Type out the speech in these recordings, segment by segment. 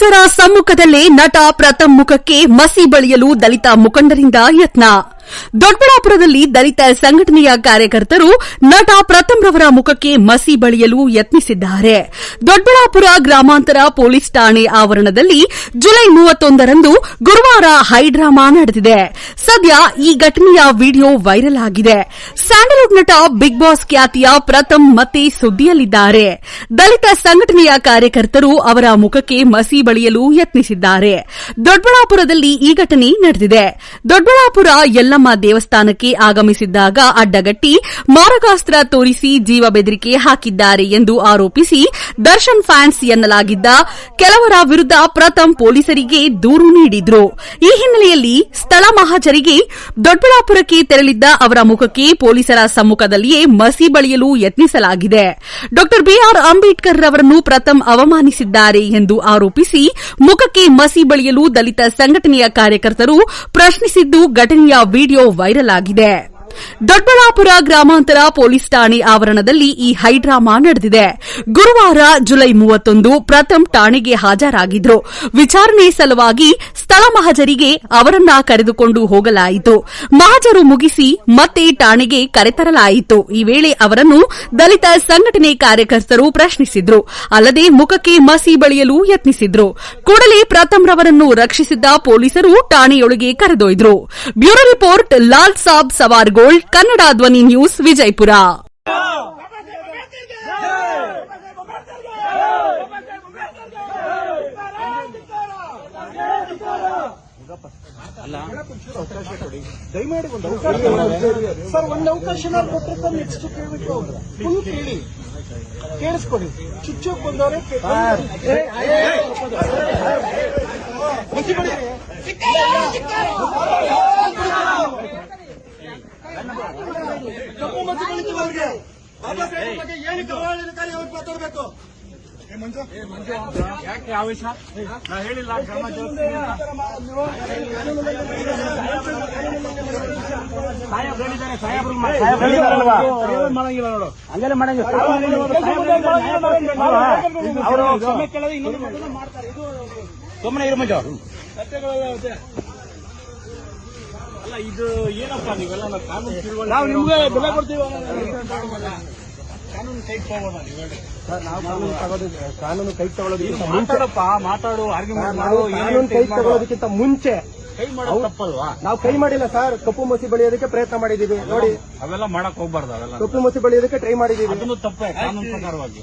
ಪೊಲೀಸರ ಸಮ್ಮುಖದಲ್ಲೇ ನಟ ಪ್ರಥಮ್ ಮುಖಕ್ಕೆ ಮಸಿ ಬಳಿಯಲು ದಲಿತ ಮುಖಂಡರಿಂದ ಯತ್ನ ದೊಡ್ಡಬಳ್ಳಾಪುರದಲ್ಲಿ ದಲಿತ ಸಂಘಟನೆಯ ಕಾರ್ಯಕರ್ತರು ನಟ ಪ್ರಥಮ್ ರವರ ಮುಖಕ್ಕೆ ಮಸಿ ಬಳಿಯಲು ಯತ್ನಿಸಿದ್ದಾರೆ. ದೊಡ್ಡಬಳ್ಳಾಪುರ ಗ್ರಾಮಾಂತರ ಪೊಲೀಸ್ ಠಾಣೆ ಆವರಣದಲ್ಲಿ ಜುಲೈ ಮೂವತ್ತೊಂದರಂದು ಗುರುವಾರ ಹೈಡ್ರಾಮಾ ನಡೆದಿದೆ. ಸದ್ಯ ಈ ಘಟನೆಯ ವಿಡಿಯೋ ವೈರಲ್ ಆಗಿದೆ. ಸ್ಯಾಂಡಲ್ವುಡ್ ನಟ ಬಿಗ್ ಬಾಸ್ ಖ್ಯಾತಿಯ ಪ್ರಥಮ್ ಮತ್ತೆ ಸುದ್ದಿಯಲ್ಲಿದ್ದಾರೆ. ದಲಿತ ಸಂಘಟನೆಯ ಕಾರ್ಯಕರ್ತರು ಅವರ ಮುಖಕ್ಕೆ ಮಸಿ ಬಳಿಯಲು ಯತ್ನಿಸಿದ್ದಾರೆ. ದೊಡ್ಡಬಳ್ಳಾಪುರದಲ್ಲಿ ಈ ಘಟನೆ ನಡೆದಿದೆ. ದೊಡ್ಡಬಳ್ಳಾಪುರ ಯಲ್ಲಮ್ಮ ದೇವಸ್ಥಾನಕ್ಕೆ ಆಗಮಿಸಿದ್ದಾಗ ಅಡ್ಡಗಟ್ಟಿ ಮಾರಕಾಸ್ತ್ರ ತೋರಿಸಿ ಜೀವ ಬೆದರಿಕೆ ಹಾಕಿದ್ದಾರೆ ಎಂದು ಆರೋಪಿಸಿ ದರ್ಶನ್ ಫ್ಯಾನ್ಸ್ ಎನ್ನಲಾಗಿದ್ದ ಕೆಲವರ ವಿರುದ್ಧ ಪ್ರಥಮ್ ಪೊಲೀಸರಿಗೆ ದೂರು ನೀಡಿದ್ರು. ಈ ಹಿನ್ನೆಲೆಯಲ್ಲಿ ಸ್ಥಳ ಮಹಾಜರಿಗೆ ದೊಡ್ಡಬಳ್ಳಾಪುರಕ್ಕೆ ತೆರಳಿದ್ದ ಅವರ ಮುಖಕ್ಕೆ ಪೊಲೀಸರ ಸಮ್ಮುಖದಲ್ಲಿಯೇ ಮಸಿ ಬಳಿಯಲು ಯತ್ನಿಸಲಾಗಿದೆ. ಡಾ ಬಿಆರ್ ಅಂಬೇಡ್ಕರ್ ಅವರನ್ನು ಪ್ರಥಮ್ ಅವಮಾನಿಸಿದ್ದಾರೆ ಎಂದು ಆರೋಪಿಸಿ ಮುಖಕ್ಕೆ ಮಸಿ ಬಳಿಯಲು ದಲಿತ ಸಂಘಟನೆಯ ಕಾರ್ಯಕರ್ತರು ಪ್ರಶ್ನಿಸಿದ್ದು ಘಟನೆಯ ವಿಡಿಯೋ ವೈರಲ್ ಆಗಿದೆ. ದೊಡ್ಡಬಳ್ಳಾಪುರ ಗ್ರಾಮಾಂತರ ಪೊಲೀಸ್ ಠಾಣೆ ಆವರಣದಲ್ಲಿ ಈ ಹೈಡ್ರಾಮಾ ನಡೆದಿದೆ. ಗುರುವಾರ ಜುಲೈ ಮೂವತ್ತೊಂದು ಪ್ರಥಮ್ ಠಾಣೆಗೆ ಹಾಜರಾಗಿದ್ರು. ವಿಚಾರಣೆ ಸಲುವಾಗಿ ಸ್ಥಳ ಮಹಜರಿಗೆ ಅವರನ್ನ ಕರೆದುಕೊಂಡು ಹೋಗಲಾಯಿತು. ಮಹಜರು ಮುಗಿಸಿ ಮತ್ತೆ ಠಾಣೆಗೆ ಕರೆತರಲಾಯಿತು. ಈ ವೇಳೆ ಅವರನ್ನು ದಲಿತ ಸಂಘಟನೆ ಕಾರ್ಯಕರ್ತರು ಪ್ರಶ್ನಿಸಿದ್ರು. ಅಲ್ಲದೆ ಮುಖಕ್ಕೆ ಮಸಿ ಬಳಿಯಲು ಯತ್ನಿಸಿದ್ರು. ಕೂಡಲೇ ಪ್ರಥಮ್ ರವರನ್ನು ರಕ್ಷಿಸಿದ್ದ ಪೊಲೀಸರು ಠಾಣೆಯೊಳಗೆ ಕರೆದೊಯ್ದರು. ಬ್ಯೂರೋ ರಿಪೋರ್ಟ್ ಲಾಲ್ ಸಾಬ್ ಸವಾರ್ಗೋಳ್, ಕನ್ನಡ ಧ್ವನಿ ನ್ಯೂಸ್, ವಿಜಯಪುರ. ದಯಮಾಡಿ ಒಂದು ಅವಕಾಶ ಸರ್ ಒಂದು ಅವಕಾಶ ಕೊಟ್ಟಿರ್ತಾರೆ ನೆಕ್ಸ್ಟ್ ಕೇಳ್ಬಿಟ್ಟು ಫುಲ್ ಕೇಳಿ. ಕೇಳಿಸ್ಕೊಡಿ. ಚುಚ್ಚೋಕ್ ಬಂದವರೆ ಕಪ್ಪು ಬಗ್ಗೆ ಏನಕ್ಕೆ ಮಾತಾಡ್ಬೇಕು? ಯಾಕೆ ಆವೇಶ ನಾ ಹೇಳಿಲ್ಲ ಕ್ರಮ. ಸಾಹೇಬ್ರು ಹೇಳಿದ್ದಾರೆ, ಸಾಹೇಬ್ರು ಮಾ- ಹೇಳಿದಾರಲ್ವಾ? ಮಾಡಂಗಿಲ್ಲ ನೋಡು. ಹಂಗೆಲ್ಲ ಮಾಡಂಗಿಲ್ಲ ಅವರು ಕ್ಷಮೆ ಕೇಳೋದು ಇನ್ನೊಂದು ಮಾಡ್ತಾರೆ. ಇದು ಸುಮ್ಮನೆ ಇರು ಮಂಜು. ಅಲ್ಲ ಇದು ಏನಪ್ಪ ನೀವೆಲ್ಲ? ನಾವು ನಾವು ನಿಮ್ಗೆ ಬೆಲೆ ಕೊಡ್ತೀವಿ ಕಾನೂನು ಕೈ ಹೋಗೋಣ ನೀವು ಹೇಳಿ ಕಾನೂನು ತಗೊಳ್ಳೋದು ಕಾನೂನು ಕೈ ತಗೊಳ್ಳೋದಕ್ಕಿಂತ ಮುಂಚೆ ಮಾತಾಡಪ್ಪ ಮಾತಾಡು ಆರ್ಗ್ಯುಮೆಂಟ್ ನಾವು ಮಾಡು ಕಾನೂನು ಕೈ ತಗೊಳ್ಳೋದಕ್ಕಿಂತ ಮುಂಚೆ ಕೈ ಮಾಡೋದು ತಪ್ಪಲ್ವಾ? ನಾವು ಕೈ ಮಾಡಿಲ್ಲ ಸರ್ ಕಪ್ಪು ಮಸಿ ಬಳಿಯೋದಕ್ಕೆ ಪ್ರಯತ್ನ ಮಾಡಿದೀವಿ ನೋಡಿ. ಅವೆಲ್ಲ ಮಾಡಕ್ ಹೋಗ್ಬಾರ್ದು ಅವೆಲ್ಲ. ಕಪ್ಪು ಮಸಿ ಬಳಿಯೋದಕ್ಕೆ ಟ್ರೈ ಮಾಡಿದೀವಿ ಅದನ್ನು ತಪ್ಪೇ ಕಾನೂನು ಪ್ರಕಾರವಾಗಿ.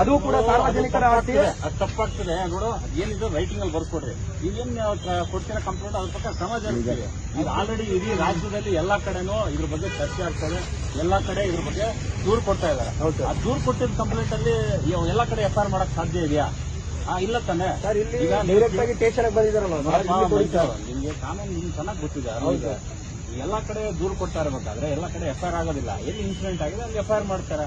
ಅದು ಕೂಡ ಸಾರ್ವಜನಿಕರ ಆಸ್ತಿ ಅದು ತಪ್ಪಾಗ್ತದೆ. ನೋಡು ಏನಿದೆ ರೈಟಿಂಗ್ ಅಲ್ಲಿ ಬರ್ಕೊಡ್ರಿ ಈಗೇನ್ ಕೊಡ್ತೀರ ಕಂಪ್ಲೇಂಟ್ ಅದ್ರ ಪಕ್ಕ ಸಮಾಜ ಈಗ ಇದು ಆಲ್ರೆಡಿ ಇಡೀ ರಾಜ್ಯದಲ್ಲಿ ಎಲ್ಲಾ ಕಡೆನೂ ಇದ್ರ ಬಗ್ಗೆ ಚರ್ಚೆ ಆಗ್ತದೆ. ಎಲ್ಲಾ ಕಡೆ ಇದ್ರ ಬಗ್ಗೆ ದೂರು ಕೊಡ್ತಾ ಇದಾರೆ ಆ ದೂರು ಕೊಟ್ಟಿದ್ದ ಕಂಪ್ಲೇಂಟ್ ಅಲ್ಲಿ ಎಲ್ಲಾ ಕಡೆ ಎಫ್ ಮಾಡಕ್ ಸಾಧ್ಯ ಇದೆಯಾ? ಆ, ಇಲ್ಲ ತಾನೆ. ಸರ್ ಇಲ್ಲಿ ಡೈರೆಕ್ಟ್ ಆಗಿ ಸ್ಟೇಷನ್ ಬಂದಿದಾರಲ್ಲ ನಿಮ್ಗೆ ಕಾನೂನು ನಿಮ್ಗೆ ಚೆನ್ನಾಗಿ ಗೊತ್ತಿದೆ. ಎಲ್ಲಾ ಕಡೆ ದೂರು ಕೊಡ್ತಾ ಇರ್ಬೇಕಾದ್ರೆ ಎಲ್ಲಾ ಕಡೆ ಎಫ್ ಆಗೋದಿಲ್ಲ. ಎಲ್ಲಿ ಇನ್ಸಿಡೆಂಟ್ ಆಗಿದೆ ಅಲ್ಲಿ ಎಫ್ ಮಾಡ್ತಾರೆ?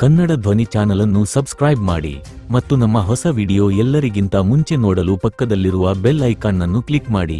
ಕನ್ನಡ ಧ್ವನಿ ಚಾನಲ್ ಅನ್ನು ಸಬ್ಸ್ಕ್ರೈಬ್ ಮಾಡಿ ಮತ್ತು ನಮ್ಮ ಹೊಸ ವಿಡಿಯೋ ಎಲ್ಲರಿಗಿಂತ ಮುಂಚೆ ನೋಡಲು ಪಕ್ಕದಲ್ಲಿರುವ ಬೆಲ್ ಐಕಾನ್ ಅನ್ನು ಕ್ಲಿಕ್ ಮಾಡಿ